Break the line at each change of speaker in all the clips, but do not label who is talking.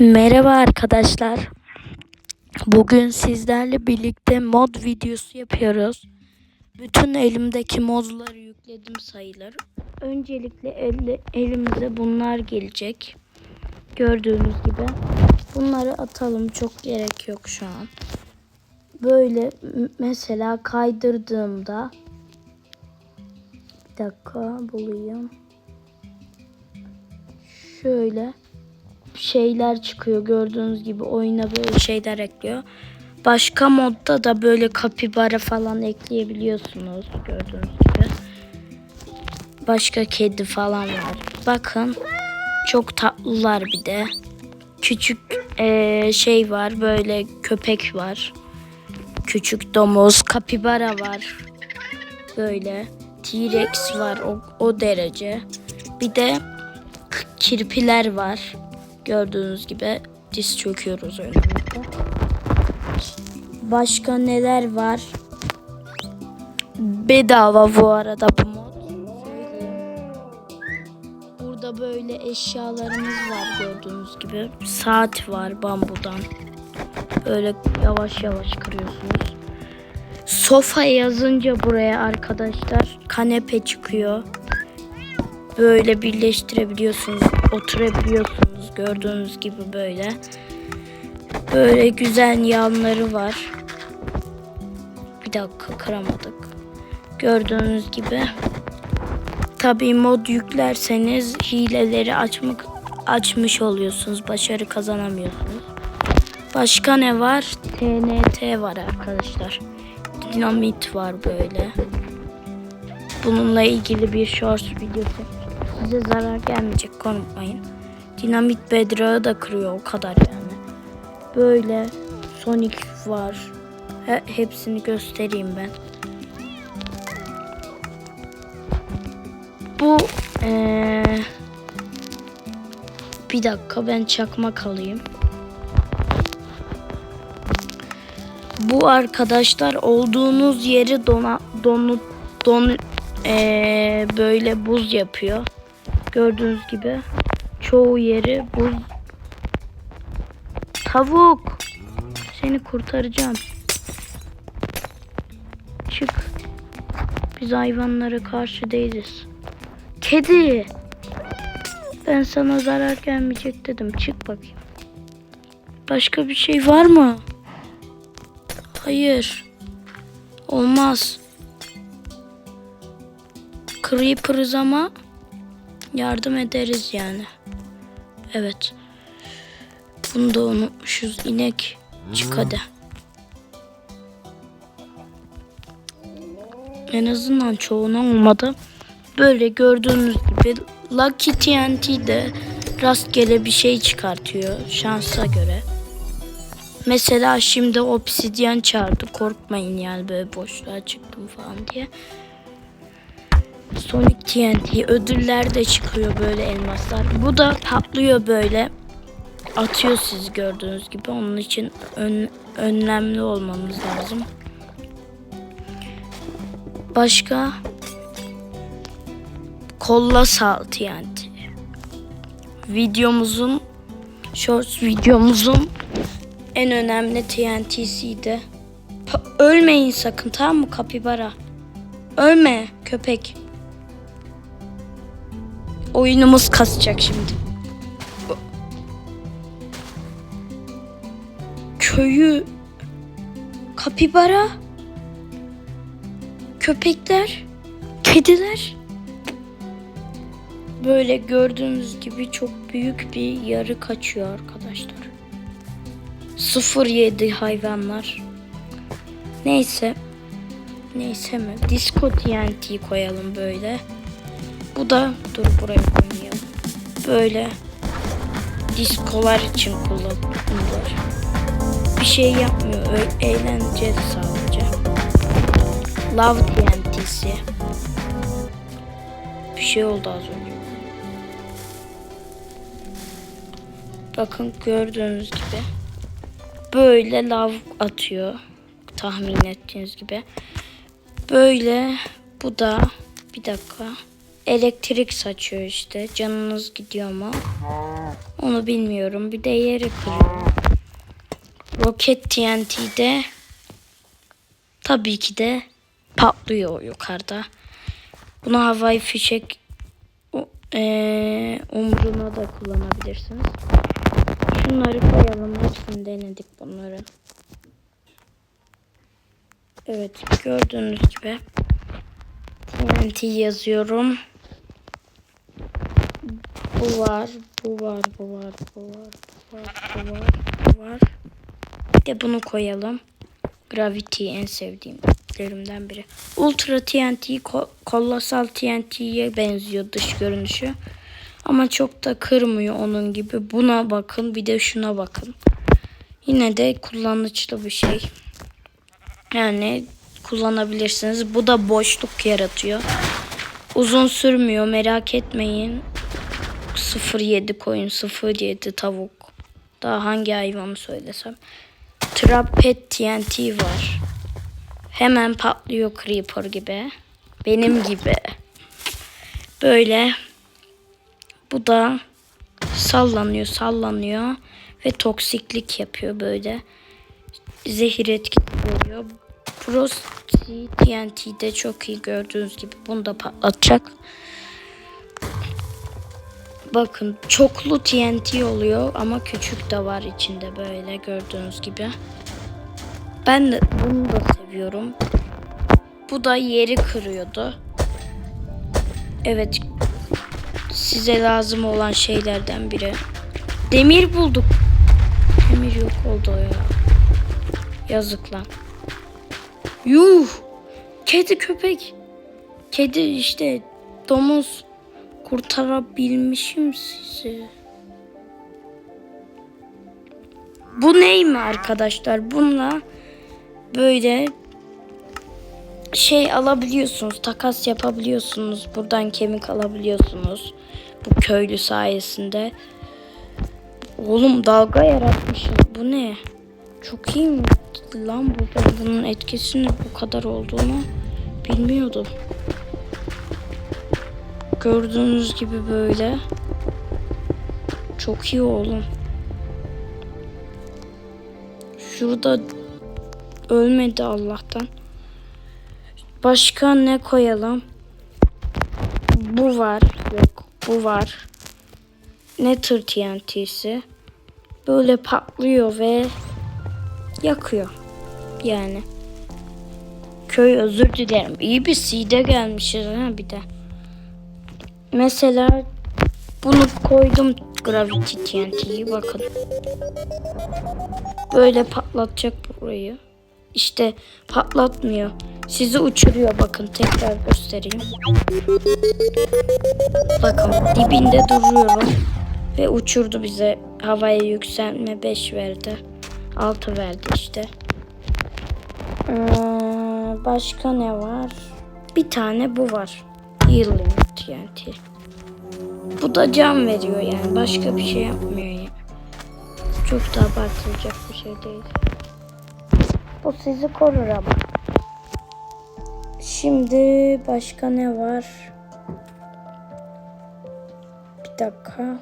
Merhaba arkadaşlar. Bugün sizlerle birlikte mod videosu yapıyoruz. Bütün elimdeki modları yükledim sayılır. Öncelikle elle, elimize bunlar gelecek. Gördüğünüz gibi. Bunları atalım. Çok gerek yok şu an. Böyle mesela kaydırdığımda bir dakika bulayım. Şöyle şeyler çıkıyor gördüğünüz gibi oyuna böyle şeyler ekliyor. Başka modda da böyle kapibara falan ekleyebiliyorsunuz gördüğünüz gibi. Başka kedi falan var. Bakın çok tatlılar bir de. Küçük eee, şey var böyle köpek var. Küçük domuz, kapibara var. Böyle T-Rex var o, o derece. Bir de kirpiler var. Gördüğünüz gibi diz çöküyoruz önümüzde. Başka neler var? Bedava bu arada bu mod. Burada böyle eşyalarımız var gördüğünüz gibi. Saat var bambudan. Böyle yavaş yavaş kırıyorsunuz. Sofa yazınca buraya arkadaşlar kanepe çıkıyor. Böyle birleştirebiliyorsunuz, oturabiliyorsunuz gördüğünüz gibi böyle. Böyle güzel yanları var. Bir dakika kıramadık. Gördüğünüz gibi. Tabii mod yüklerseniz hileleri açmak açmış oluyorsunuz. Başarı kazanamıyorsunuz. Başka ne var? TNT var arkadaşlar. Dinamit var böyle. Bununla ilgili bir short videosu. Size zarar gelmeyecek unutmayın. Dinamit bedrağı da kırıyor o kadar yani. Böyle Sonic var. He- hepsini göstereyim ben. Bu eee, bir dakika ben çakmak alayım. Bu arkadaşlar olduğunuz yeri dona, donu, don, eee, böyle buz yapıyor. Gördüğünüz gibi çoğu yeri buz. Tavuk. Seni kurtaracağım. Çık. Biz hayvanlara karşı değiliz. Kedi. Ben sana zarar gelmeyecek dedim. Çık bakayım. Başka bir şey var mı? Hayır. Olmaz. Creeper'ız ama yardım ederiz yani. Evet. Bunu da unutmuşuz. İnek çık hadi. En azından çoğuna olmadı. Böyle gördüğünüz gibi Lucky TNT de rastgele bir şey çıkartıyor şansa göre. Mesela şimdi obsidyen çağırdı. Korkmayın yani böyle boşluğa çıktım falan diye. Sonic TNT ödüller de çıkıyor böyle elmaslar. Bu da patlıyor böyle. Atıyor siz gördüğünüz gibi. Onun için ön, önlemli olmamız lazım. Başka kollasal TNT. Videomuzun shorts videomuzun en önemli TNT'siydi. Pa- Ölmeyin sakın tamam mı kapibara? Ölme köpek. Oyunumuz kasacak şimdi. Köyü kapibara köpekler kediler böyle gördüğünüz gibi çok büyük bir yarı kaçıyor arkadaşlar. 07 hayvanlar. Neyse. Neyse mi? Disco TNT koyalım böyle. Bu da dur buraya koymayalım. Böyle diskolar için kullanılır. Bir şey yapmıyor. Eğlence sadece. Love TNT'si. Bir şey oldu az önce. Bakın gördüğünüz gibi. Böyle lav atıyor. Tahmin ettiğiniz gibi. Böyle bu da bir dakika. Elektrik saçıyor işte. Canınız gidiyor mu? Onu bilmiyorum. Bir de yeri kırıyor. Roket TNT'de tabii ki de patlıyor yukarıda. Bunu havai fişek eee umruna da kullanabilirsiniz. Şunları koyalım. Hepsini denedik bunları. Evet gördüğünüz gibi TNT yazıyorum. Bu var, bu var, bu var, bu var, bu var, bu var, bu var. Bir de bunu koyalım. Gravity en sevdiğimlerimden biri. Ultra TNT kolosal TNT'ye benziyor dış görünüşü. Ama çok da kırmıyor onun gibi. Buna bakın bir de şuna bakın. Yine de kullanışlı bir şey. Yani kullanabilirsiniz. Bu da boşluk yaratıyor. Uzun sürmüyor merak etmeyin. 07 koyun 07 tavuk. Daha hangi hayvanı söylesem. Trapet TNT var. Hemen patlıyor Creeper gibi. Benim gibi. Böyle. Bu da sallanıyor sallanıyor. Ve toksiklik yapıyor böyle. Zehir etkisi oluyor. Frost TNT de çok iyi gördüğünüz gibi. Bunu da patlatacak. Bakın çoklu TNT oluyor ama küçük de var içinde böyle gördüğünüz gibi. Ben de bunu da seviyorum. Bu da yeri kırıyordu. Evet. Size lazım olan şeylerden biri. Demir bulduk. Demir yok oldu ya. Yazık lan. Yuh. Kedi köpek. Kedi işte domuz kurtarabilmişim sizi. Bu ney mi arkadaşlar? Bununla böyle şey alabiliyorsunuz. Takas yapabiliyorsunuz. Buradan kemik alabiliyorsunuz. Bu köylü sayesinde. Oğlum dalga yaratmışız. Bu ne? Çok iyi mi lan bu? Bunun etkisinin bu kadar olduğunu bilmiyordum. Gördüğünüz gibi böyle. Çok iyi oğlum. Şurada ölmedi Allah'tan. Başka ne koyalım? Bu var. Yok. Bu var. Nether TNT'si. Böyle patlıyor ve yakıyor. Yani. Köy özür dilerim. İyi bir seed'e gelmişiz ha bir de. Mesela bunu koydum Gravity TNT'yi bakın. Böyle patlatacak burayı. İşte patlatmıyor. Sizi uçuruyor bakın tekrar göstereyim. Bakın dibinde duruyorum. Ve uçurdu bize. Havaya yükselme 5 verdi. 6 verdi işte. Ee, başka ne var? Bir tane bu var. Healing TNT. Bu da can veriyor yani. Başka bir şey yapmıyor yani. Çok da abartılacak bir şey değil. Bu sizi korur ama. Şimdi başka ne var? Bir dakika.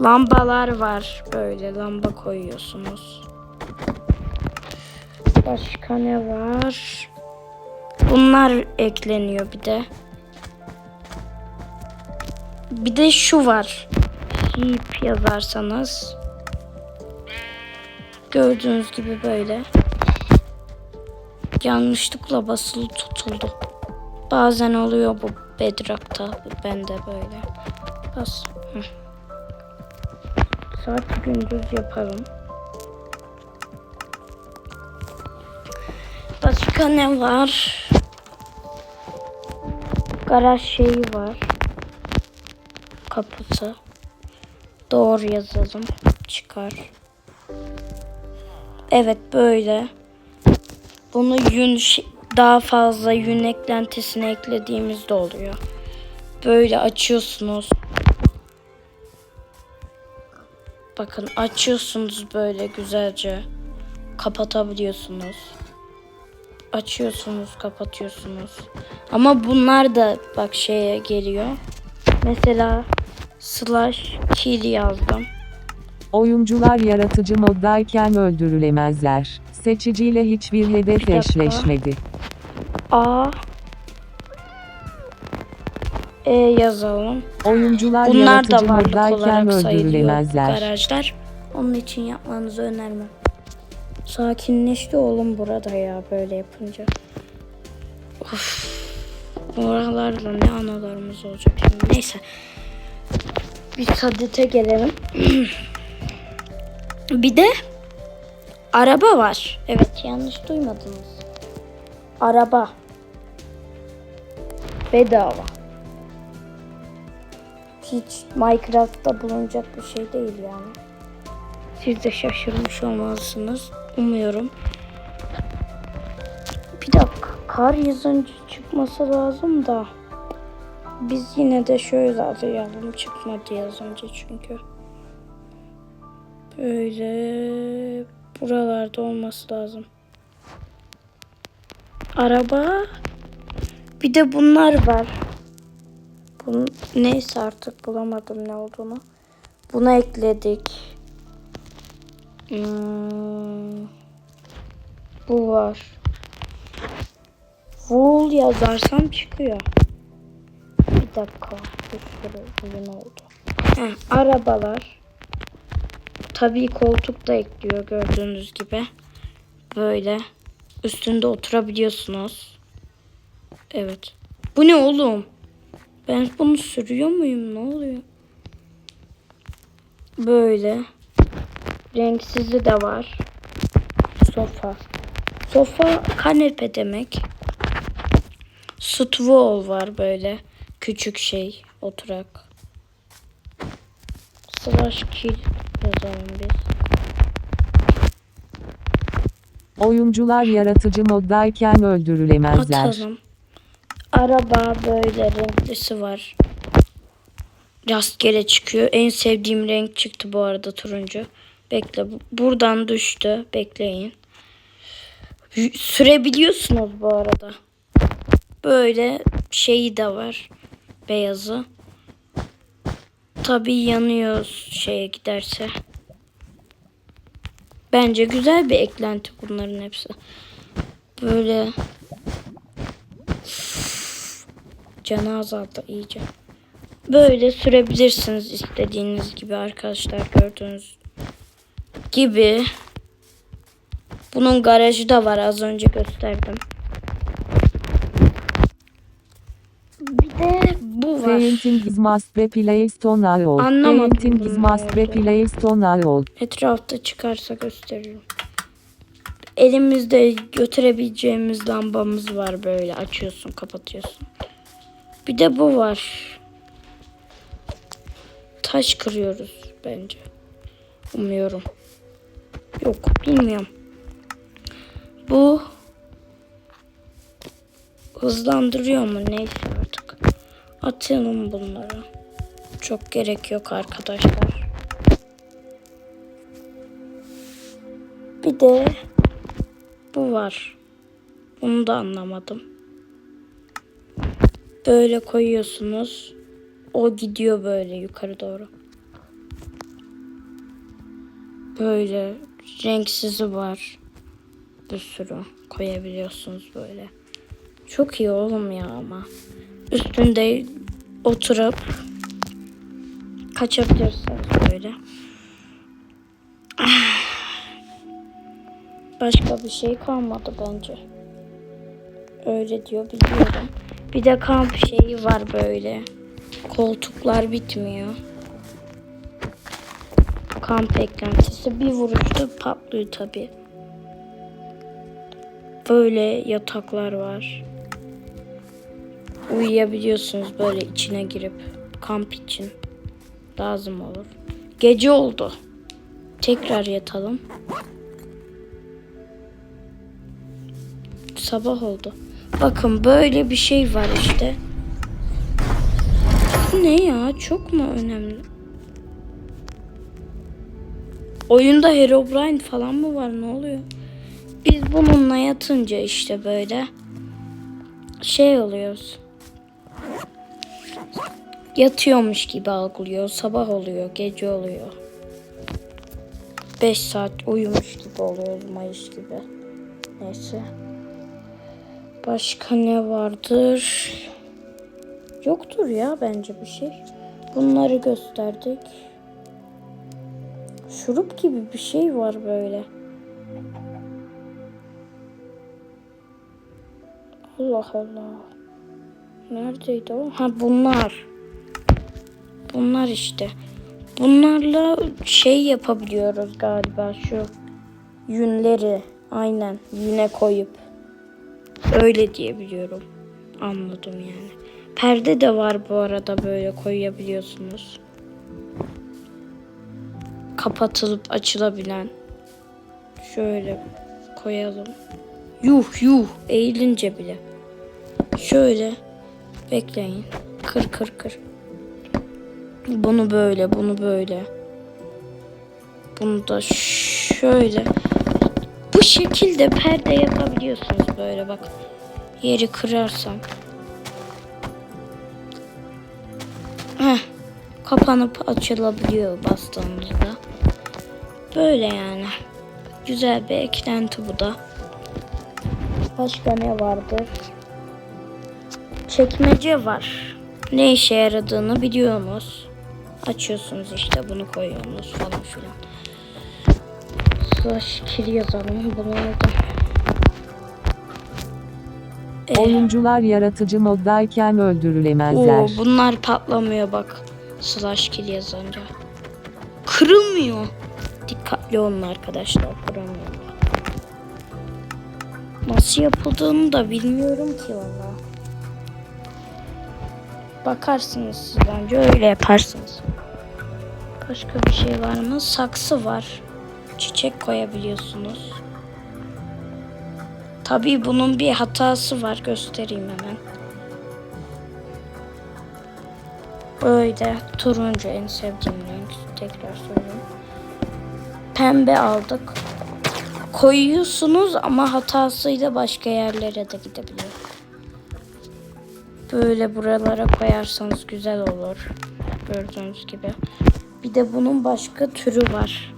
Lambalar var. Böyle lamba koyuyorsunuz. Başka ne var? Bunlar ekleniyor bir de. Bir de şu var. Heap yazarsanız. Gördüğünüz gibi böyle. Yanlışlıkla basılı tutuldu. Bazen oluyor bu bedrock'ta. Ben de böyle. Bas. Hı. Saat gündüz yapalım. Başka ne var? Garaj şeyi var. Kapısı. Doğru yazalım. Çıkar. Evet böyle. Bunu yün daha fazla yün eklentisine eklediğimizde oluyor. Böyle açıyorsunuz. Bakın açıyorsunuz böyle güzelce. Kapatabiliyorsunuz. Açıyorsunuz, kapatıyorsunuz. Ama bunlar da bak şeye geliyor. Mesela slash kill yazdım.
Oyuncular yaratıcı moddayken öldürülemezler. Seçiciyle hiçbir hedef
dakika.
eşleşmedi.
A E yazalım.
Oyuncular
Bunlar
yaratıcı
da
moddayken öldürülemezler.
garajlar. Onun için yapmanızı önermem. Sakinleşti oğlum burada ya böyle yapınca. Of. Oralarla ne analarımız olacak şimdi. Neyse. Bir sadete gelelim. bir de araba var. Evet yanlış duymadınız. Araba. Bedava. Hiç Minecraft'ta bulunacak bir şey değil yani. Siz de şaşırmış olmalısınız. Umuyorum. Bir dakika. Kar yazınca çıkması lazım da. Biz yine de şöyle arayalım. Çıkmadı yazınca çünkü. Böyle buralarda olması lazım. Araba. Bir de bunlar var. Bunu, neyse artık bulamadım ne olduğunu. Buna ekledik. Hmm, bu var. Wool yazarsam çıkıyor. Bir dakika. Bir sürü ürün oldu. Heh, arabalar. Tabii koltuk da ekliyor gördüğünüz gibi. Böyle. Üstünde oturabiliyorsunuz. Evet. Bu ne oğlum? Ben bunu sürüyor muyum? Ne oluyor? Böyle. Renksizi de var. Sofa. Sofa kanepe demek. Stool var böyle. Küçük şey. Oturak. Slash kill yazalım biz.
Oyuncular yaratıcı moddayken öldürülemezler.
Atalım. Araba böyle renklisi var. Rastgele çıkıyor. En sevdiğim renk çıktı bu arada turuncu. Bekle. bu- Buradan düştü. Bekleyin. Sürebiliyorsunuz bu arada. Böyle şeyi de var. Beyazı. Tabii yanıyor şeye giderse. Bence güzel bir eklenti bunların hepsi. Böyle canı azaldı iyice. Böyle sürebilirsiniz istediğiniz gibi arkadaşlar gördüğünüz gibi. Bunun garajı da var az önce gösterdim. Bir de bu var.
Painting is must be placed on all.
Anlamadım
Painting is must be placed on all.
Etrafta çıkarsa gösteririm. Elimizde götürebileceğimiz lambamız var böyle açıyorsun kapatıyorsun. Bir de bu var. Taş kırıyoruz bence. Umuyorum. Yok bilmiyorum. Bu hızlandırıyor mu neyse artık. Atalım bunları. Çok gerek yok arkadaşlar. Bir de bu var. Bunu da anlamadım. Böyle koyuyorsunuz. O gidiyor böyle yukarı doğru. Böyle renksizi var. Bir sürü koyabiliyorsunuz böyle. Çok iyi oğlum ya ama. Üstünde oturup kaçabilirsiniz böyle. Başka bir şey kalmadı bence. Öyle diyor biliyorum. Bir de kamp şeyi var böyle. Koltuklar bitmiyor. Kamp eklentisi bir vuruşta patlıyor tabi. Böyle yataklar var. Uyuyabiliyorsunuz böyle içine girip kamp için lazım olur. Gece oldu. Tekrar yatalım. Sabah oldu. Bakın böyle bir şey var işte. Ne ya? Çok mu önemli? Oyunda Herobrine falan mı var? Ne oluyor? Biz bununla yatınca işte böyle şey oluyoruz. Yatıyormuş gibi algılıyor. Sabah oluyor, gece oluyor. 5 saat uyumuş gibi oluyoruz Mayıs gibi. Neyse. Başka ne vardır? Yoktur ya bence bir şey. Bunları gösterdik. Şurup gibi bir şey var böyle. Allah Allah. Neredeydi o? Ha bunlar. Bunlar işte. Bunlarla şey yapabiliyoruz galiba şu yünleri aynen yüne koyup öyle diyebiliyorum. Anladım yani. Perde de var bu arada böyle koyabiliyorsunuz. Kapatılıp açılabilen. Şöyle koyalım. Yuh yuh eğilince bile. Şöyle bekleyin. Kır kır kır. Bunu böyle, bunu böyle. Bunu da şöyle. Bu şekilde perde yapabiliyorsunuz böyle bak. Yeri kırarsam. Heh, kapanıp açılabiliyor bastığınızda. Böyle yani. Güzel bir eklenti bu da. Başka ne vardır? Çekmece var. Ne işe yaradığını biliyorsunuz. Açıyorsunuz işte bunu koyuyorsunuz falan filan. Slash kill yazalım. Bunu aldım. Ee,
Oyuncular yaratıcı moddayken
Oo,
öldürülemezler.
bunlar patlamıyor bak. Slash kill yazınca. Kırılmıyor. Dikkatli olun arkadaşlar. Kırılmıyor. Nasıl yapıldığını da bilmiyorum ki valla. Bakarsınız siz bence öyle yaparsınız. Başka bir şey var mı? Saksı var. Çiçek koyabiliyorsunuz. Tabii bunun bir hatası var. Göstereyim hemen. Böyle turuncu en sevdiğim renk. Tekrar söyleyeyim. Pembe aldık. Koyuyorsunuz ama hatasıyla başka yerlere de gidebiliyor. Böyle buralara koyarsanız güzel olur. Gördüğünüz gibi. Bir de bunun başka türü var.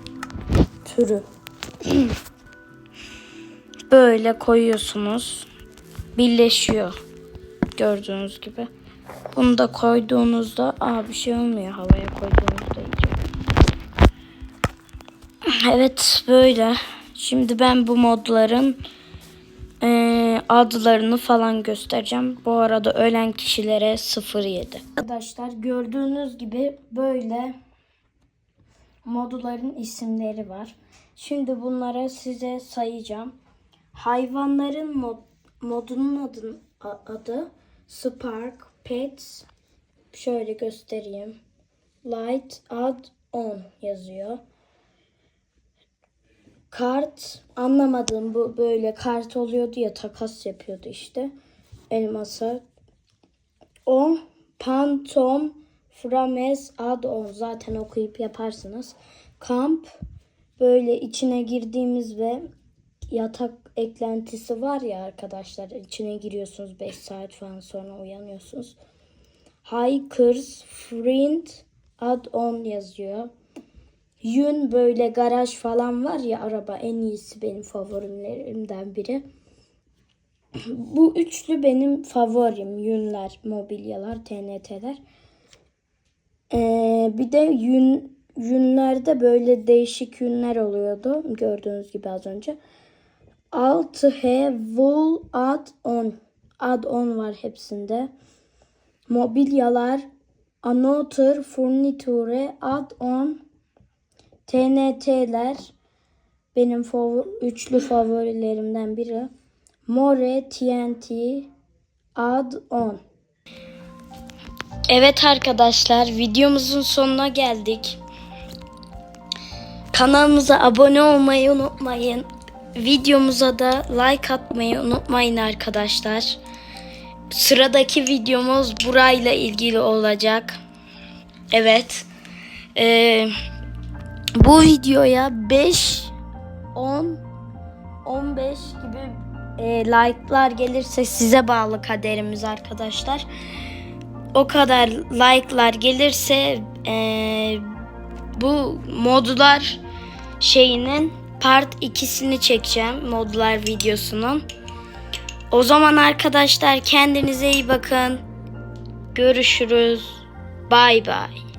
Türü. Böyle koyuyorsunuz. Birleşiyor. Gördüğünüz gibi. Bunu da koyduğunuzda aa bir şey olmuyor havaya koyduğunuzda. Evet böyle. Şimdi ben bu modların eee, adlarını falan göstereceğim. Bu arada ölen kişilere 07. Arkadaşlar gördüğünüz gibi böyle modların isimleri var. Şimdi bunlara size sayacağım. Hayvanların mod, modunun adı, adı Spark, Pets, şöyle göstereyim. Light, Add, On yazıyor. Kart anlamadım bu böyle kart oluyordu ya takas yapıyordu işte elmasa. O Pantom Frames Add-on zaten okuyup yaparsınız. Kamp böyle içine girdiğimiz ve yatak eklentisi var ya arkadaşlar içine giriyorsunuz 5 saat falan sonra uyanıyorsunuz. Hikers Friend Add-on yazıyor. Yün böyle garaj falan var ya araba en iyisi benim favorilerimden biri. Bu üçlü benim favorim. Yünler, mobilyalar, TNT'ler. Ee, bir de yün yünlerde böyle değişik yünler oluyordu. Gördüğünüz gibi az önce. 6H Wool Add-on. Add-on var hepsinde. Mobilyalar Another Furniture Add-on TNT'ler benim favor üçlü favorilerimden biri. More TNT Add-on. Evet arkadaşlar videomuzun sonuna geldik. Kanalımıza abone olmayı unutmayın. Videomuza da like atmayı unutmayın arkadaşlar. Sıradaki videomuz burayla ilgili olacak. Evet. Ee, bu videoya 5 10 15 gibi e, like'lar gelirse size bağlı kaderimiz arkadaşlar. O kadar like'lar gelirse e, bu modlar şeyinin part 2'sini çekeceğim. Modlar videosunun. O zaman arkadaşlar kendinize iyi bakın. Görüşürüz. Bay bay.